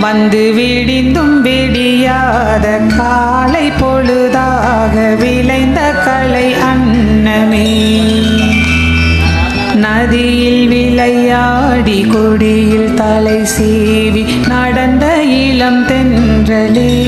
வந்து விடிந்தும் விடியாத காலை பொழுதாக விளைந்த களை அன்னமே. நதியில் விளையாடி கொடியில் தலை சீவி நடந்த இளம் தென்றலே.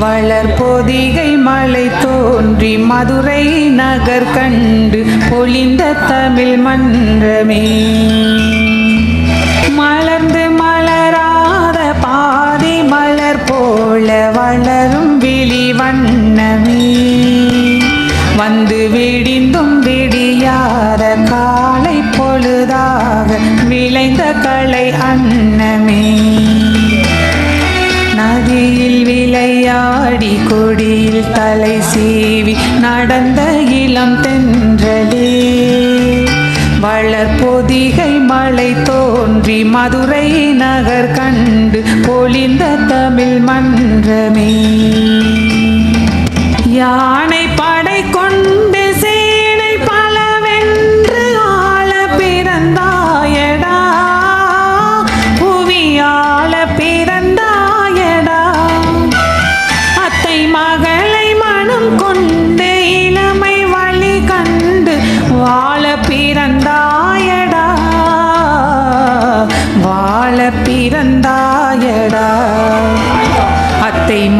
வளர்பொதிகை மலை தோன்றி மதுரை நகர் கண்டு பொழிந்த தமிழ் மன்றமே. பொழுதாக விளைந்த கலை அன்னமே. நதியில் விளையாடி கொடியில் தலை சீவி நடந்த இளம் தென்றலே. வளர் பொதிகை மலை தோன்றி மதுரை நகர் கண்டு பொழிந்த தமிழ் மன்றமே.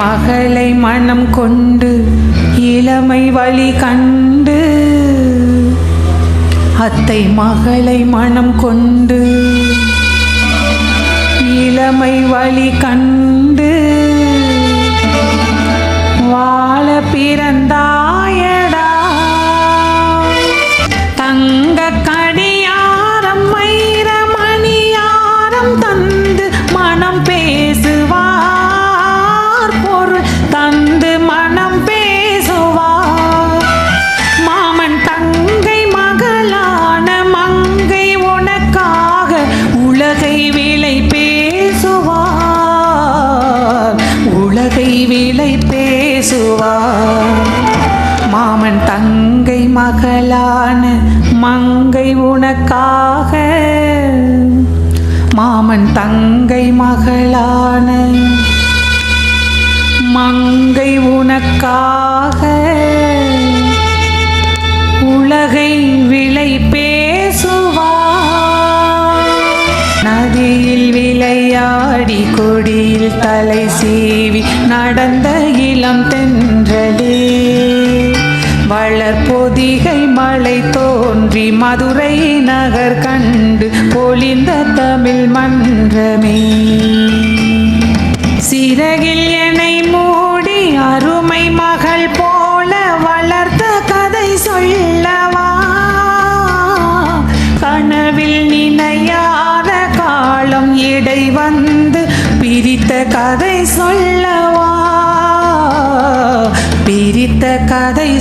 மகளை மனம் கொண்டு இளமை வழி கண்டு அத்தை மகளை மனம் கொண்டு இளமை வழி கண்டு பேசுவார். மாமன் தங்கை மகளான மங்கை உனக்காக. மாமன் தங்கை மகளான மங்கை உனக்காக. உலகை விலை பேசுவார். நதியில் விளையாடி கொடியில் தலை சீவி நடந்த இளம் பொதிகை மலை தோன்றி மதுரை நகர் கண்டு பொழிந்த தமிழ் மன்றமே. சிறகில் என்னை மூடி அருமை மகள் போல வளர்த்த கதை சொல்லவா? கனவில் நினையாத காலம் இடை வந்து பிரித்த கதை சொல்லவா? பிரித்த கதை